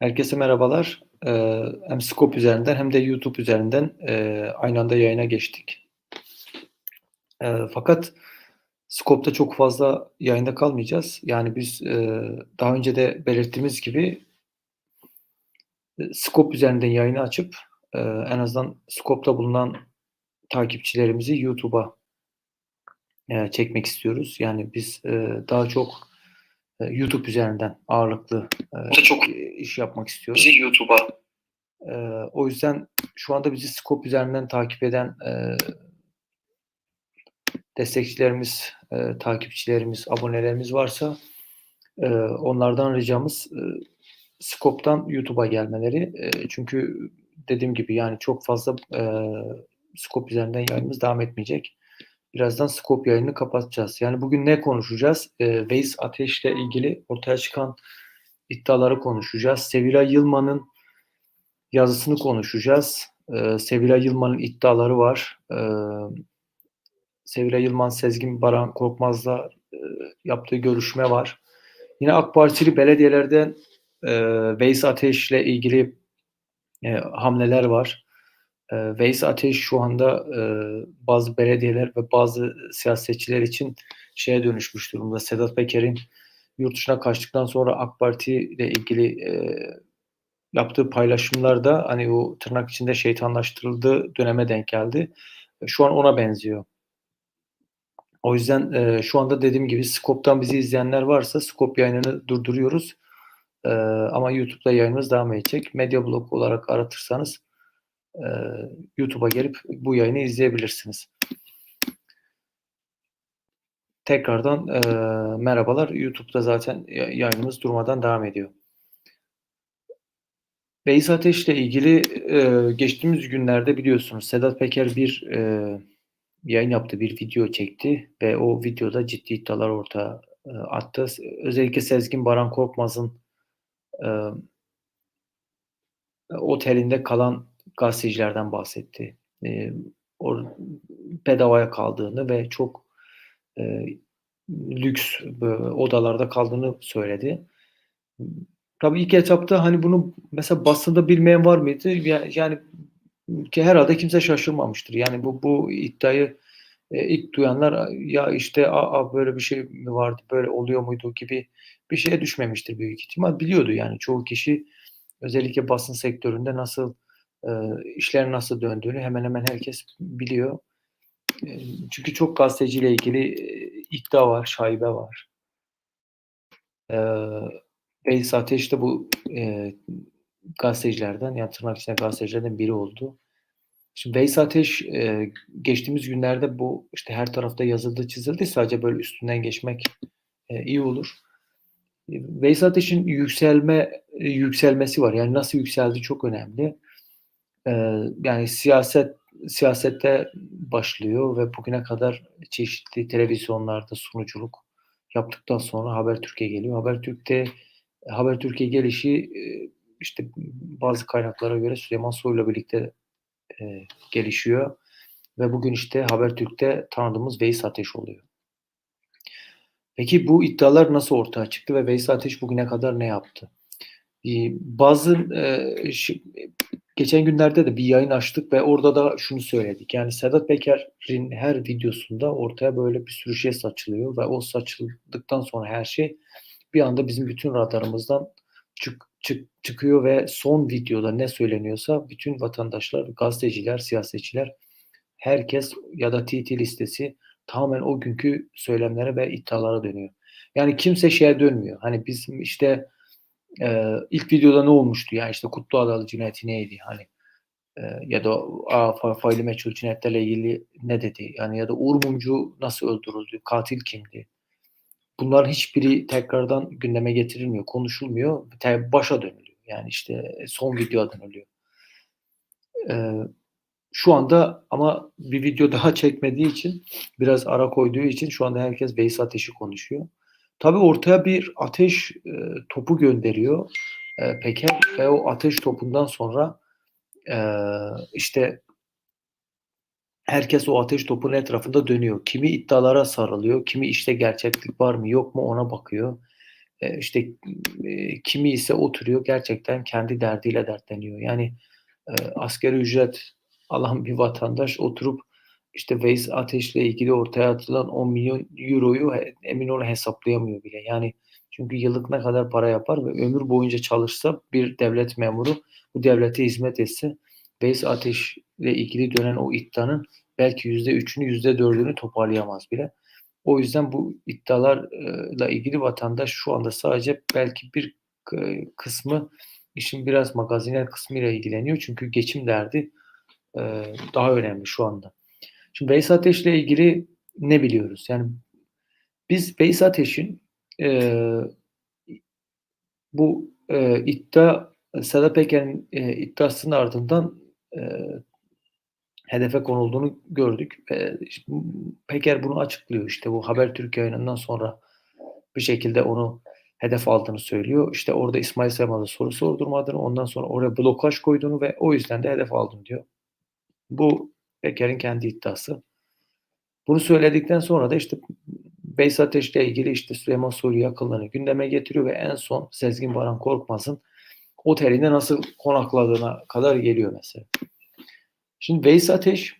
Herkese merhabalar. Eee, hem Scope üzerinden hem de YouTube üzerinden, eee, aynı anda yayına geçtik. Eee, fakat Scope'da çok fazla yayında kalmayacağız. Yani biz, eee, daha önce de belirttiğimiz gibi eee, Scope üzerinden yayını açıp, en azından Scope'da bulunan takipçilerimizi YouTube'a çekmek istiyoruz. Yani biz, daha çok, eee, YouTube üzerinden ağırlıklı, eee, çok iş yapmak istiyoruz. bizi YouTube'a Eee, o yüzden şu anda bizi Scope üzerinden takip eden, eee destekçilerimiz, eee, takipçilerimiz, abonelerimiz varsa, eee, onlardan ricamız, ııı, Scope'dan YouTube'a gelmeleri. Eee, çünkü dediğim gibi, yani, çok fazla, eee, Scope üzerinden yayınımız devam etmeyecek. Birazdan Scope yayınını kapatacağız. Yani, bugün ne konuşacağız? Eee, Veys Ateş'le ilgili ortaya çıkan iddiaları konuşacağız. Sevilay Yılmaz'ın yazısını konuşacağız. Eee, Sevilay Yılmaz'ın iddiaları var. Emm, Sevilay Yılmaz, Sezgin Baran Korkmaz'la, eee, yaptığı görüşme var. Yine AK Partili belediyelerden, eee, Veys Ateş'le ilgili, eee, hamleler var. Eee, Veys Ateş şu anda, eee, bazı belediyeler ve bazı siyasetçiler için şeye dönüşmüş durumda. Sedat Peker'in yurt dışına kaçtıktan sonra AK Parti ile ilgili, eee, yaptığı paylaşımlarda, hani, o tırnak içinde şeytanlaştırıldığı döneme denk geldi. Şu an ona benziyor. O yüzden, eee, şu anda dediğim gibi Scope'dan bizi izleyenler varsa Scope yayınını durduruyoruz. Eee, ama YouTube'da yayınımız devam edecek. Medyablog olarak aratırsanız, eee, YouTube'a gelip bu yayını izleyebilirsiniz. Tekrardan, eee, merhabalar. YouTube'da zaten ya yayınımız durmadan devam ediyor. Veys Ateş'le ilgili, eee, geçtiğimiz günlerde biliyorsunuz Sedat Peker bir, eee, yayın yaptı, bir video çekti ve o videoda ciddi iddialar ortaya, eee, attı. Özellikle Sezgin Baran Korkmaz'ın, emm otelinde kalan gazetecilerden bahsetti. Eee, or bedavaya kaldığını ve çok, eee, lüks odalarda kaldığını söyledi. Tabii ilk etapta, hani, bunu mesela basında bilmeyen var mıydı? Ya yani ki herhâlde kimse şaşırmamıştır. Yani bu bu iddiayı, eee, ilk duyanlar, ya, işte, "A, a, böyle bir şey mi vardı, böyle oluyor muydu?" gibi bir şeye düşmemiştir büyük ihtimal. Biliyordu yani çoğu kişi özellikle basın sektöründe nasıl, eee, işlerin nasıl döndüğünü hemen hemen herkes biliyor. Çünkü çok gazeteciyle ilgili, eee, iddia var, şaibe var. Eee, Veys Ateş de bu, gazetecilerden, yani tırnak içinde gazetecilerden biri oldu. Şimdi Veys Ateş, geçtiğimiz günlerde bu, işte, her tarafta yazıldı, çizildi. Sadece böyle üstünden geçmek, iyi olur. Veys Ateş'in yükselme yükselmesi var. Yani nasıl yükseldiği çok önemli. Eee, yani siyaset siyasette başlıyor ve bugüne kadar çeşitli televizyonlarda sunuculuk yaptıktan sonra Habertürk'e geliyor. Habertürk'te Habertürk'e gelişi, eee, işte, bazı kaynaklara göre Süleyman Soylu'yla birlikte, eee, gelişiyor ve bugün, işte, Habertürk'te tanıdığımız Veys Ateş oluyor. Peki bu iddialar nasıl ortaya çıktı ve Veys Ateş bugüne kadar ne yaptı? İii, bazı, ş geçen günlerde de bir yayın açtık ve orada da şunu söyledik. Yani Sedat Peker'in her videosunda ortaya böyle bir sürü şey saçılıyor ve o saçıldıktan sonra her şey bir anda bizim bütün radarımızdan çık çık çıkıyor ve son videoda ne söyleniyorsa bütün vatandaşlar, gazeteciler, siyasetçiler, herkes ya da TT listesi tamamen o günkü söylemlere ve iddialara dönüyor. Yani kimse şeye dönmüyor. Hani bizim, işte, eee, ilk videoda ne olmuştu? Ya, işte, Kutlu Adalı cinayeti neydi? Hani, eee, ya da a fa faili meçhul cinayetlerle ilgili ne dedi? Yani ya da Uğur Mumcu nasıl öldürüldü? Katil kimdi? Bunların hiçbiri tekrardan gündeme getirilmiyor, konuşulmuyor. Başa dönülüyor. Yani, işte, son videoya dönülüyor. Eee, şu anda ama bir video daha çekmediği için, biraz ara koyduğu için şu anda herkes Veys Ateş'i konuşuyor. Tabii ortaya bir ateş, eee, topu gönderiyor, eee, Peker ve o ateş topundan sonra, eee, işte herkes o ateş topunun etrafında dönüyor. Kimi iddialara sarılıyor, kimi, işte, gerçeklik var mı yok mu ona bakıyor. e, işte e, kimi ise oturuyor gerçekten kendi derdiyle dertleniyor. Yani e, asgari ücret alan bir vatandaş oturup işte Veys Ateş'le ilgili ortaya atılan 10 milyon euroyu emin ol hesaplayamıyor bile. Yani çünkü yıllık ne kadar para yapar ve ömür boyunca çalışsa bir devlet memuru bu devlete hizmet etse Veys Ateş'le ilgili dönen o iddianın belki yüzde üçünü yüzde dördünü toparlayamaz bile. O yüzden bu iddialarla ilgili vatandaş şu anda sadece belki bir kısmı işin biraz magazinel kısmıyla ilgileniyor. Çünkü geçim derdi daha önemli şu anda. Şimdi Veys Ateş'le ilgili ne biliyoruz? Yani biz Veys Ateş'in e, bu e, iddia Sedat Peker'in e, iddiasının ardından e, hedefe konulduğunu gördük. E, işte, Peker bunu açıklıyor. İşte bu Habertürk yayınından sonra bir şekilde onu hedef aldığını söylüyor. İşte orada İsmail Saymaz'a soru sordurmadığını, ondan sonra oraya blokaj koyduğunu ve o yüzden de hedef aldım diyor. Bu Peker'in kendi iddiası. Bunu söyledikten sonra da işte Beys Ateş'le ilgili işte Süleyman Soylu yakınlarını gündeme getiriyor ve en son Sezgin Baran Korkmaz'ın otelinde nasıl konakladığına kadar geliyor mesela. Şimdi Veys Ateş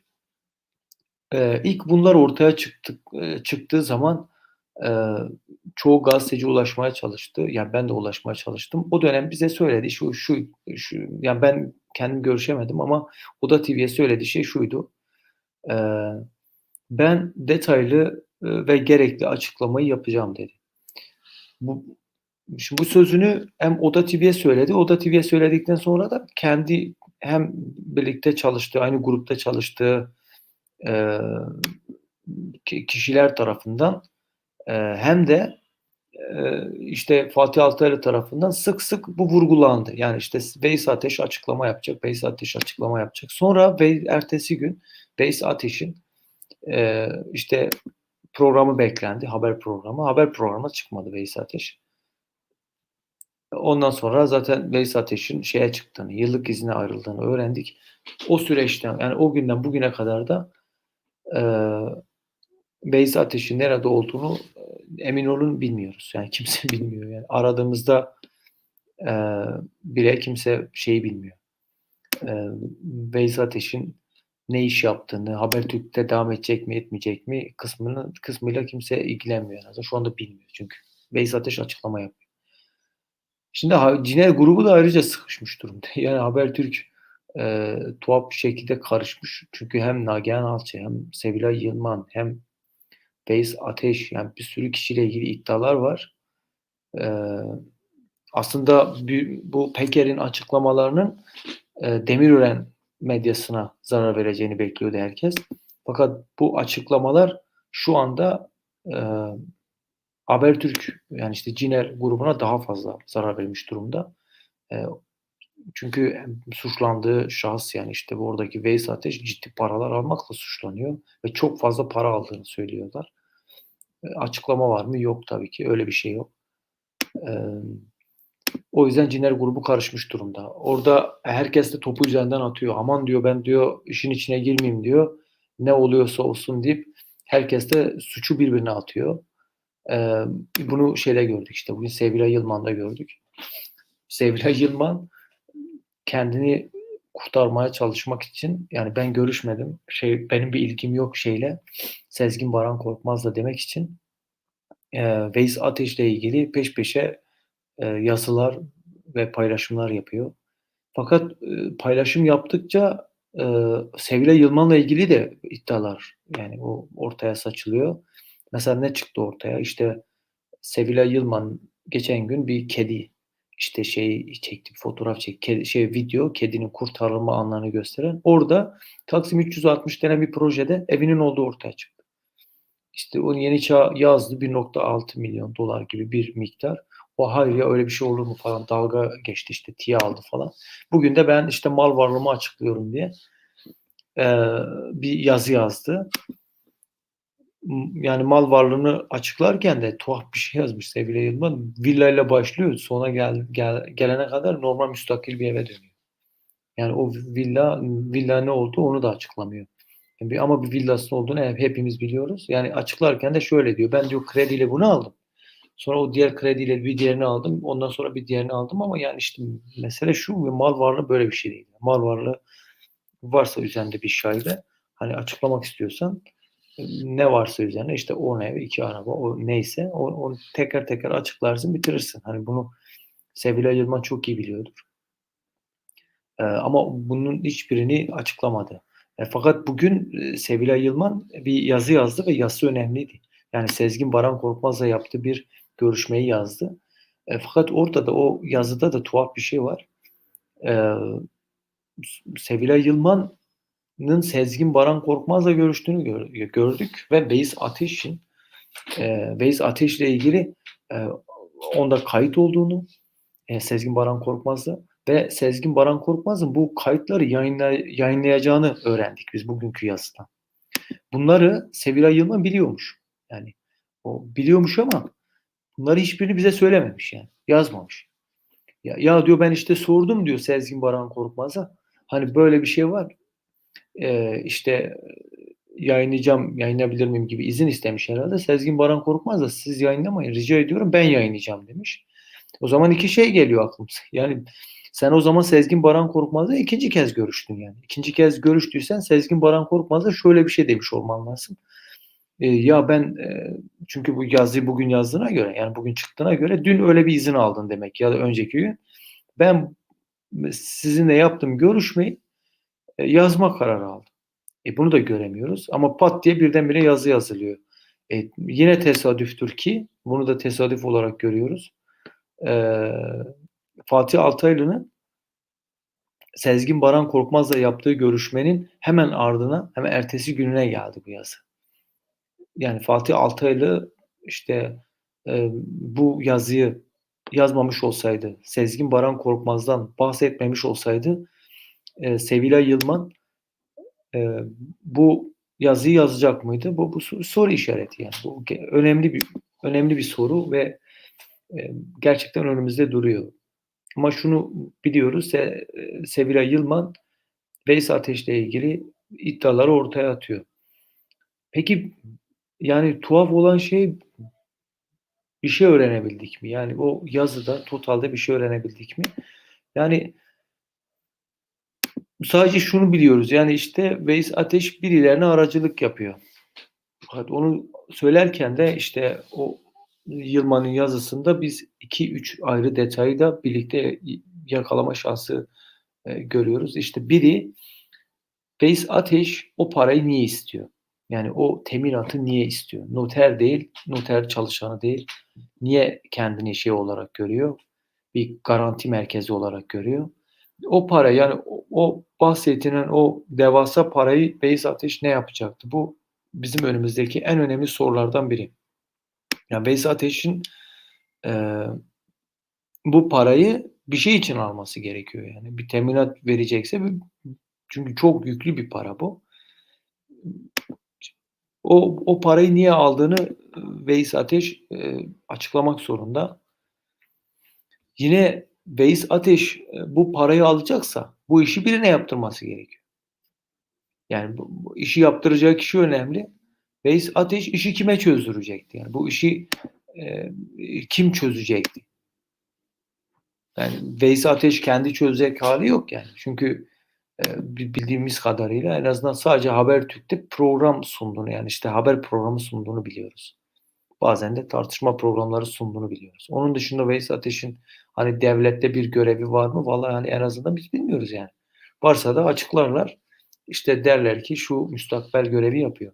e, ilk bunlar ortaya çıktı, e, çıktığı zaman e, çoğu gazeteci ulaşmaya çalıştı. Yani ben de ulaşmaya çalıştım. O dönem bize söyledi şu şu şu yani ben kendim görüşemedim ama Oda TV'ye söylediği şey şuydu. E, ben detaylı ve gerekli açıklamayı yapacağım dedi. Bu, şimdi bu sözünü hem Oda TV'ye söyledi. Oda TV'ye söyledikten sonra da kendi hem birlikte çalıştığı, aynı grupta çalıştığı e, kişiler tarafından e, hem de e, işte Fatih Altaylı tarafından sık sık bu vurgulandı. Yani işte Veys Ateş açıklama yapacak, Veys Ateş açıklama yapacak. Sonra ve ertesi gün Veys Ateş'in e, işte programı beklendi, haber programı. Haber programı çıkmadı Veys Ateş. Ondan sonra zaten Veys Ateş'in şeye çıktığını, yıllık izine ayrıldığını öğrendik. O süreçten yani o günden bugüne kadar da e, Veys Ateş'in nerede olduğunu emin olun bilmiyoruz. Yani kimse bilmiyor. Yani aradığımızda e, bile kimse şeyi bilmiyor. E, Veys Ateş'in ne iş yaptığını, Habertürk'te devam edecek mi etmeyecek mi kısmını kısmıyla kimse ilgilenmiyor. Yani şu anda bilmiyor çünkü. Veys Ateş açıklama yapıyor. Şimdi Ciner grubu da ayrıca sıkışmış durumda. Yani Habertürk e, tuhaf bir şekilde karışmış. Çünkü hem Nagihan Alçı hem Sevilay Yılman hem Veys Ateş yani bir sürü kişiyle ilgili iddialar var. E, aslında bu Peker'in açıklamalarının e, Demirören medyasına zarar vereceğini bekliyordu herkes. Fakat bu açıklamalar şu anda e, Habertürk yani işte Ciner grubuna daha fazla zarar vermiş durumda. E, çünkü suçlandığı şahıs yani işte oradaki Veys Ateş ciddi paralar almakla suçlanıyor ve çok fazla para aldığını söylüyorlar. Açıklama var mı? Yok tabii ki. Öyle bir şey yok. E, o yüzden Ciner grubu karışmış durumda. Orada herkes de topu üzerinden atıyor. Aman diyor ben diyor işin içine girmeyeyim diyor. Ne oluyorsa olsun deyip herkes de suçu birbirine atıyor. Ee, bunu şeyde gördük işte bugün Sevilay Yılman'da gördük. Sevilay Yılman kendini kurtarmaya çalışmak için yani ben görüşmedim. Şey benim bir ilgim yok şeyle. Sezgin Baran Korkmaz'la demek için e, Veys Ateş'le ilgili peş peşe e, yazılar ve paylaşımlar yapıyor. Fakat e, paylaşım yaptıkça e, Sevilay Yılman'la ilgili de iddialar yani o ortaya saçılıyor. Mesela ne çıktı ortaya? İşte Sevilay Yılman geçen gün bir kedi işte şey çekti, fotoğraf çekti, kedi, şey video kedinin kurtarılma anlarını gösteren. Orada Taksim 360 denen bir projede evinin olduğu ortaya çıktı. İşte onu Yeni Çağ yazdı 1.6 milyon dolar gibi bir miktar. O hayır ya öyle bir şey olur mu falan dalga geçti işte tiye aldı falan. Bugün de ben işte mal varlığımı açıklıyorum diye e, bir yazı yazdı yani mal varlığını açıklarken de tuhaf bir şey yazmış sevgili Yılmaz. Villayla başlıyor. Sona gel, gel, gelene kadar normal müstakil bir eve dönüyor. Yani o villa villa ne oldu onu da açıklamıyor. Yani ama bir villasının olduğunu hepimiz biliyoruz. Yani açıklarken de şöyle diyor. Ben diyor krediyle bunu aldım. Sonra o diğer krediyle bir diğerini aldım. Ondan sonra bir diğerini aldım ama yani işte mesele şu mal varlığı böyle bir şey değil. Mal varlığı varsa üzerinde bir şaibe hani açıklamak istiyorsan ne varsa üzerine işte o ev, iki araba, o neyse o, onu teker teker açıklarsın bitirirsin. Hani bunu Sevilay Yılmaz çok iyi biliyordur. Ee, ama bunun hiçbirini açıklamadı. E, fakat bugün e, Sevilay Yılman bir yazı yazdı ve yazısı önemliydi. Yani Sezgin Baran Korkmaz'la yaptığı bir görüşmeyi yazdı. E, fakat orada da o yazıda da tuhaf bir şey var. E, Sevilay Yılman'ın Sezgin Baran Korkmaz'la görüştüğünü gördük ve Beyiz Ateş'in e, Beyiz Ateş'le ilgili e, onda kayıt olduğunu e, Sezgin Baran Korkmaz'la ve Sezgin Baran Korkmaz'ın bu kayıtları yayınla, yayınlayacağını öğrendik biz bugünkü yazıdan. Bunları Sevilay Yılmaz biliyormuş. Yani o biliyormuş ama bunları hiçbirini bize söylememiş yani. Yazmamış. Ya, ya diyor ben işte sordum diyor Sezgin Baran Korkmaz'a. Hani böyle bir şey var. Ee, işte yayınlayacağım, yayınlayabilir miyim gibi izin istemiş herhalde. Sezgin Baran Korkmaz da siz yayınlamayın rica ediyorum ben yayınlayacağım demiş. O zaman iki şey geliyor aklımıza. Yani sen o zaman Sezgin Baran Korkmaz'la ikinci kez görüştün yani. İkinci kez görüştüysen Sezgin Baran Korkmaz'la şöyle bir şey demiş olman lazım. E, ya ben e, çünkü bu yazıyı bugün yazdığına göre yani bugün çıktığına göre dün öyle bir izin aldın demek ya da önceki gün. Ben sizinle yaptığım görüşmeyi e, yazma kararı aldım. E, bunu da göremiyoruz ama pat diye birdenbire yazı yazılıyor. E, yine tesadüftür ki bunu da tesadüf olarak görüyoruz. Eee Fatih Altaylı'nın Sezgin Baran Korkmaz'la yaptığı görüşmenin hemen ardına hemen ertesi gününe geldi bu yazı. Yani Fatih Altaylı işte e, bu yazıyı yazmamış olsaydı, Sezgin Baran Korkmaz'dan bahsetmemiş olsaydı e, Sevilay Yılman e, bu yazıyı yazacak mıydı? Bu, bu soru işareti yani. Bu önemli bir önemli bir soru ve e, gerçekten önümüzde duruyor. Ama şunu biliyoruz, Se Sevilla Yılman Veys Ateş'le ilgili iddiaları ortaya atıyor. Peki yani tuhaf olan şey bir şey öğrenebildik mi? Yani o yazıda totalde bir şey öğrenebildik mi? Yani sadece şunu biliyoruz. Yani işte Veys Ateş birilerine aracılık yapıyor. Fakat onu söylerken de işte o Yılmaz'ın yazısında biz iki üç ayrı detayı da birlikte yakalama şansı e, görüyoruz. İşte biri Beys Ateş o parayı niye istiyor? Yani o teminatı niye istiyor? Noter değil, noter çalışanı değil. Niye kendini şey olarak görüyor? Bir garanti merkezi olarak görüyor. O para yani o, o bahsedilen o devasa parayı Beys Ateş ne yapacaktı? Bu bizim önümüzdeki en önemli sorulardan biri. Yani Veysel Ateş'in e, bu parayı bir şey için alması gerekiyor yani. Bir teminat verecekse çünkü çok yüklü bir para bu. O, o parayı niye aldığını Veys Ateş e, açıklamak zorunda. Yine Veys Ateş e, bu parayı alacaksa bu işi birine yaptırması gerekiyor. Yani bu, bu işi yaptıracak kişi önemli. Veys Ateş işi kime çözdürecekti? Yani bu işi e, kim çözecekti? Yani Veys Ateş kendi çözecek hali yok yani. Çünkü e, bildiğimiz kadarıyla en azından sadece Habertürk'te program sunduğunu yani işte haber programı sunduğunu biliyoruz. Bazen de tartışma programları sunduğunu biliyoruz. Onun dışında Veys Ateş'in hani devlette bir görevi var mı? Vallahi hani en azından biz bilmiyoruz yani. Varsa da açıklarlar. İşte derler ki şu müstakbel görevi yapıyor.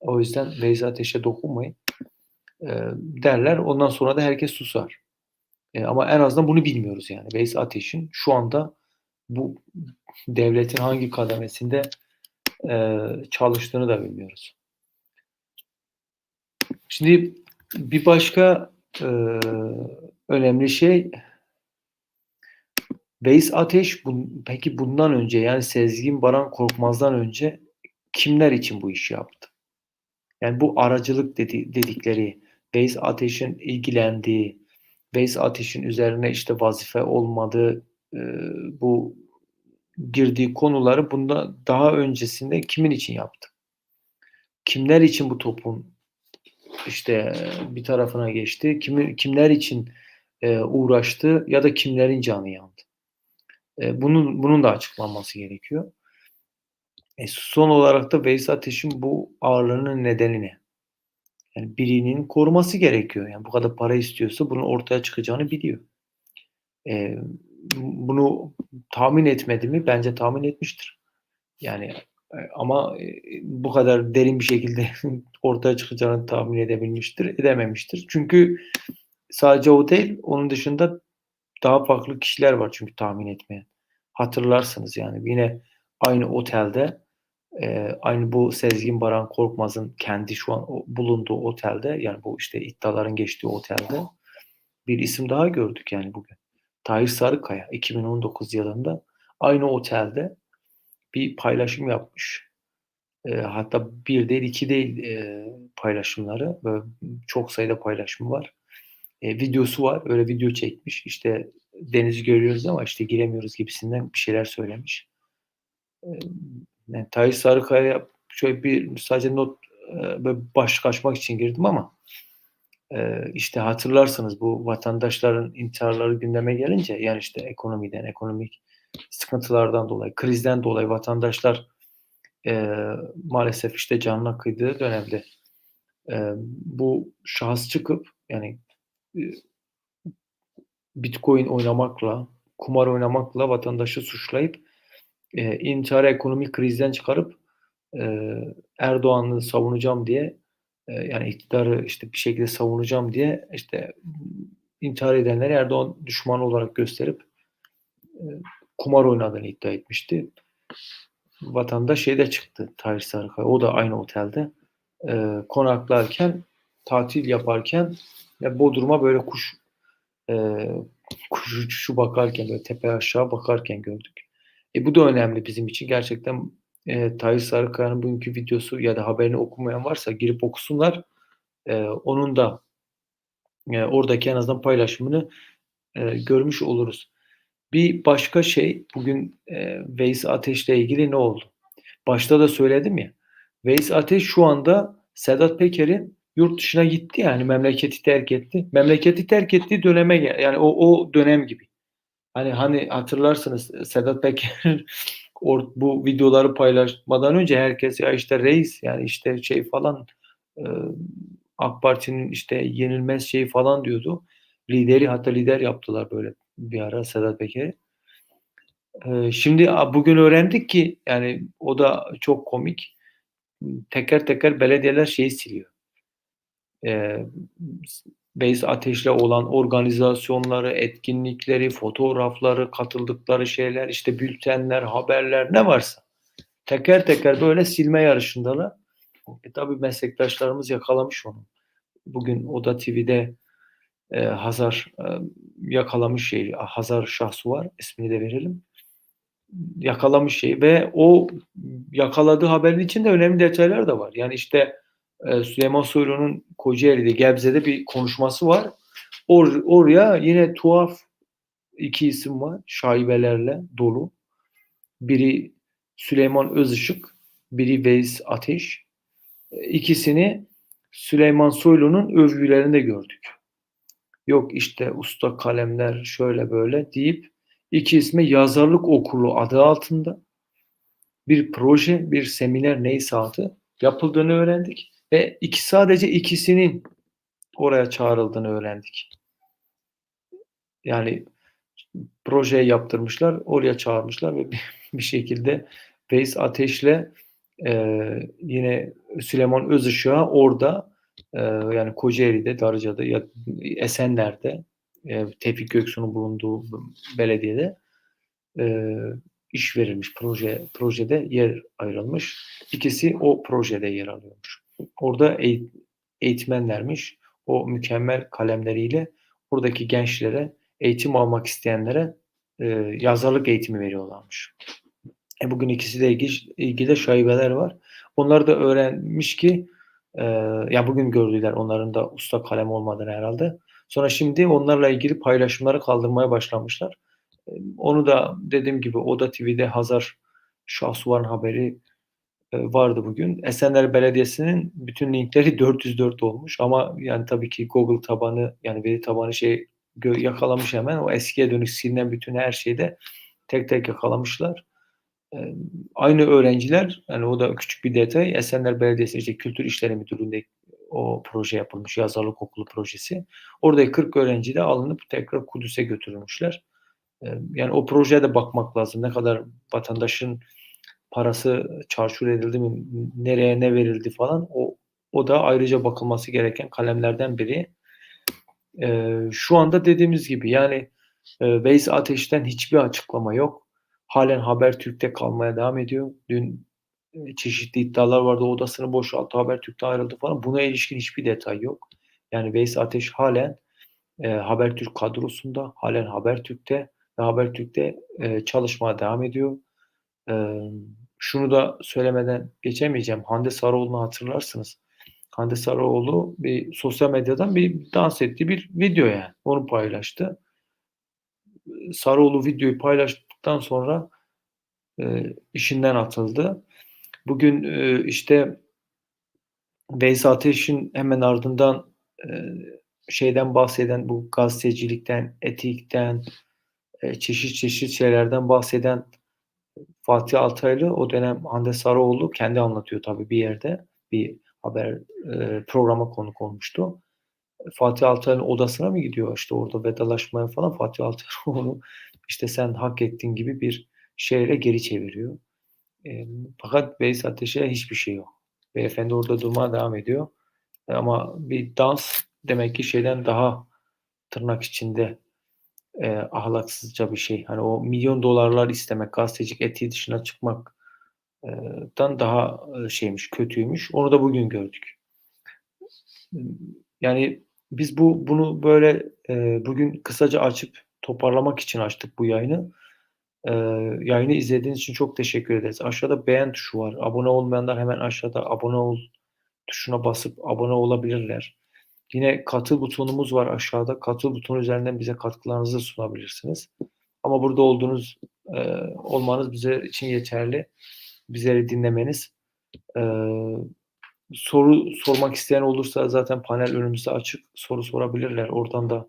O yüzden Beyza Ateş'e dokunmayın e, derler. Ondan sonra da herkes susar. E, ama en azından bunu bilmiyoruz yani. Beyza Ateş'in şu anda bu devletin hangi kademesinde e, çalıştığını da bilmiyoruz. Şimdi bir başka e, önemli şey Veys Ateş bu, peki bundan önce yani Sezgin Baran Korkmaz'dan önce kimler için bu işi yaptı? Yani bu aracılık dedi, dedikleri, Beyz Ateş'in ilgilendiği, Beyz Ateş'in üzerine işte vazife olmadığı e, bu girdiği konuları bunda daha öncesinde kimin için yaptı? Kimler için bu topun işte bir tarafına geçti. Kimi, kimler için e, uğraştı ya da kimlerin canı yandı. E, bunun bunun da açıklanması gerekiyor. E, son olarak da Veys Ateş'in bu ağırlığının nedeni ne? Yani birinin koruması gerekiyor. Yani bu kadar para istiyorsa bunun ortaya çıkacağını biliyor. E, bunu tahmin etmedi mi? Bence tahmin etmiştir. Yani e, ama e, bu kadar derin bir şekilde ortaya çıkacağını tahmin edebilmiştir, edememiştir. Çünkü sadece o değil, onun dışında daha farklı kişiler var çünkü tahmin etmeyen. Hatırlarsınız yani yine aynı otelde e, aynı bu Sezgin Baran Korkmaz'ın kendi şu an bulunduğu otelde yani bu işte iddiaların geçtiği otelde bir isim daha gördük yani bugün. Tahir Sarıkaya 2019 yılında aynı otelde bir paylaşım yapmış. E, hatta bir değil iki değil e, paylaşımları. Böyle çok sayıda paylaşımı var. E, videosu var. Öyle video çekmiş. İşte denizi görüyoruz ama işte giremiyoruz gibisinden bir şeyler söylemiş. E, yani Tahir Sarıkaya şöyle bir sadece not e, böyle baş kaçmak için girdim ama e, işte hatırlarsınız bu vatandaşların intiharları gündeme gelince yani işte ekonomiden, ekonomik sıkıntılardan dolayı, krizden dolayı vatandaşlar e, maalesef işte canına kıydığı dönemde. E, bu şahıs çıkıp yani e, bitcoin oynamakla, kumar oynamakla vatandaşı suçlayıp e, intihar ekonomik krizden çıkarıp e, Erdoğan'ı savunacağım diye e, yani iktidarı işte bir şekilde savunacağım diye işte intihar edenleri Erdoğan düşmanı olarak gösterip e, kumar oynadığını iddia etmişti. Vatandaş şeyde çıktı Tahir Sarıkaya. O da aynı otelde e, konaklarken tatil yaparken ya Bodrum'a böyle kuş e, kuş uçuşu bakarken böyle tepe aşağı bakarken gördük. E, bu da önemli bizim için. Gerçekten e, Tahir Sarıkaya'nın bugünkü videosu ya da haberini okumayan varsa girip okusunlar. E, onun da e, oradaki en azından paylaşımını e, görmüş oluruz. Bir başka şey bugün e, Veys Ateş'le ilgili ne oldu? Başta da söyledim ya. Veys Ateş şu anda Sedat Peker'in yurt dışına gitti yani memleketi terk etti. Memleketi terk ettiği döneme yani o, o dönem gibi. Hani hani hatırlarsınız Sedat Peker bu videoları paylaşmadan önce herkes ya işte reis yani işte şey falan e, AK Parti'nin işte yenilmez şeyi falan diyordu. Lideri hatta lider yaptılar böyle bir ara Sedat Peker'i. E, şimdi bugün öğrendik ki yani o da çok komik. Teker teker belediyeler şeyi siliyor. E, Beys Ateş'le olan organizasyonları, etkinlikleri, fotoğrafları, katıldıkları şeyler, işte bültenler, haberler ne varsa teker teker böyle silme yarışındalar. E tabi meslektaşlarımız yakalamış onu. Bugün Oda TV'de e, Hazar e, yakalamış şeyi, Hazar Şahsu var, ismini de verelim. Yakalamış şey ve o yakaladığı haberin içinde önemli detaylar da var. Yani işte e, Süleyman Soylu'nun Kocaeli'de, Gebze'de bir konuşması var. Or, oraya yine tuhaf iki isim var. Şaibelerle dolu. Biri Süleyman Özışık, biri Veys Ateş. İkisini Süleyman Soylu'nun övgülerinde gördük. Yok işte usta kalemler şöyle böyle deyip iki isme yazarlık okulu adı altında bir proje, bir seminer neyse adı yapıldığını öğrendik. Ve iki, sadece ikisinin oraya çağrıldığını öğrendik. Yani proje yaptırmışlar, oraya çağırmışlar ve bir şekilde Veys Ateş'le e, yine Süleyman Özışık'a orada e, yani Kocaeli'de, Darıca'da ya Esenler'de e, Tevfik Göksu'nun bulunduğu belediyede e, iş verilmiş proje projede yer ayrılmış. İkisi o projede yer alıyormuş. Orada eğitmenlermiş. O mükemmel kalemleriyle oradaki gençlere, eğitim almak isteyenlere e, yazarlık eğitimi veriyorlarmış. E bugün ikisi de ilgili, ilgili şaibeler var. Onlar da öğrenmiş ki e, ya bugün gördüler onların da usta kalem olmadığını herhalde. Sonra şimdi onlarla ilgili paylaşımları kaldırmaya başlamışlar. E, onu da dediğim gibi Oda TV'de Hazar Şahsuvar'ın haberi e, vardı bugün. Esenler Belediyesi'nin bütün linkleri 404 olmuş ama yani tabii ki Google tabanı yani veri tabanı şey yakalamış hemen. O eskiye dönük silinen bütün her şeyi de tek tek yakalamışlar. Aynı öğrenciler, yani o da küçük bir detay, Esenler Belediyesi işte Kültür İşleri Müdürlüğü'nde o proje yapılmış, yazarlık okulu projesi. Oradaki 40 öğrenci de alınıp tekrar Kudüs'e götürülmüşler. Yani o projeye de bakmak lazım. Ne kadar vatandaşın parası çarçur edildi mi, nereye ne verildi falan. O, o da ayrıca bakılması gereken kalemlerden biri. Ee, şu anda dediğimiz gibi yani e, Veys Ateş'ten hiçbir açıklama yok. Halen Habertürk'te kalmaya devam ediyor. Dün e, çeşitli iddialar vardı. Odasını boşalttı, Habertürk'te ayrıldı falan. Buna ilişkin hiçbir detay yok. Yani Veys Ateş halen e, Habertürk kadrosunda, halen Habertürk'te ve Habertürk'te e, çalışmaya devam ediyor. E, şunu da söylemeden geçemeyeceğim. Hande Sarıoğlu'nu hatırlarsınız. Hande Sarıoğlu bir sosyal medyadan bir dans ettiği bir video yani. Onu paylaştı. Sarıoğlu videoyu paylaştıktan sonra e, işinden atıldı. Bugün e, işte Veys Ateş'in hemen ardından e, şeyden bahseden bu gazetecilikten, etikten, e, çeşit çeşit şeylerden bahseden Fatih Altaylı o dönem Hande Sarıoğlu kendi anlatıyor tabii bir yerde bir haber e, programa konuk olmuştu. Fatih Altaylı'nın odasına mı gidiyor işte orada vedalaşmaya falan Fatih Altaylı onu işte sen hak ettiğin gibi bir şeyle geri çeviriyor. E, fakat Veys Ateş'e hiçbir şey yok. Beyefendi orada durmaya devam ediyor. Ama bir dans demek ki şeyden daha tırnak içinde e, ahlaksızca bir şey. Hani o milyon dolarlar istemek, gazetecilik etiği dışına çıkmaktan daha şeymiş, kötüymüş. Onu da bugün gördük. Yani biz bu bunu böyle e, bugün kısaca açıp toparlamak için açtık bu yayını. E, yayını izlediğiniz için çok teşekkür ederiz. Aşağıda beğen tuşu var. Abone olmayanlar hemen aşağıda abone ol tuşuna basıp abone olabilirler. Yine katıl butonumuz var aşağıda. Katıl butonu üzerinden bize katkılarınızı sunabilirsiniz. Ama burada olduğunuz e, olmanız bize için yeterli. Bizleri dinlemeniz. E, soru sormak isteyen olursa zaten panel önümüzde açık. Soru sorabilirler. Oradan da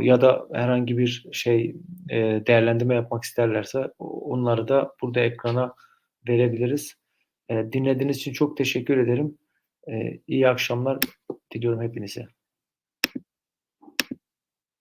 ya da herhangi bir şey e, değerlendirme yapmak isterlerse onları da burada ekrana verebiliriz. E, dinlediğiniz için çok teşekkür ederim. E, iyi akşamlar diliyorum hepinize.